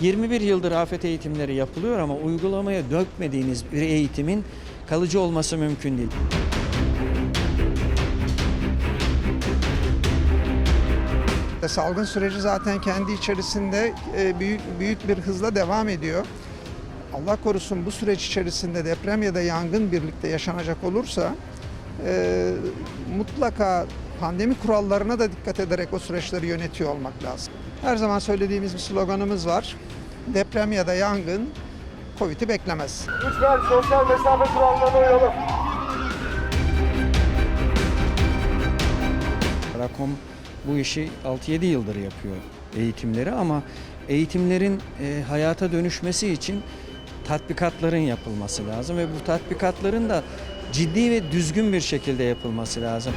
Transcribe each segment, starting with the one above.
21 yıldır afet eğitimleri yapılıyor ama uygulamaya dökmediğiniz bir eğitimin kalıcı olması mümkün değil. Salgın süreci zaten kendi içerisinde e, büyük büyük bir hızla devam ediyor. Allah korusun bu süreç içerisinde deprem ya da yangın birlikte yaşanacak olursa e, mutlaka pandemi kurallarına da dikkat ederek o süreçleri yönetiyor olmak lazım. Her zaman söylediğimiz bir sloganımız var. Deprem ya da yangın Covid'i beklemez. Lütfen sosyal mesafe kurallarına uyalım. Rakom bu işi 6-7 yıldır yapıyor eğitimleri ama eğitimlerin e, hayata dönüşmesi için tatbikatların yapılması lazım ve bu tatbikatların da ciddi ve düzgün bir şekilde yapılması lazım.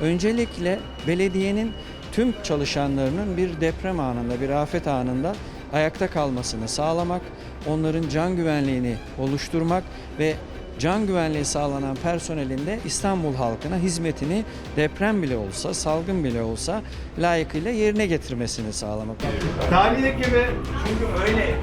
Öncelikle belediyenin tüm çalışanlarının bir deprem anında, bir afet anında ayakta kalmasını sağlamak, onların can güvenliğini oluşturmak ve can güvenliği sağlanan personelin de İstanbul halkına hizmetini deprem bile olsa, salgın bile olsa layıkıyla yerine getirmesini sağlamak. Tahmin gibi Çünkü öyle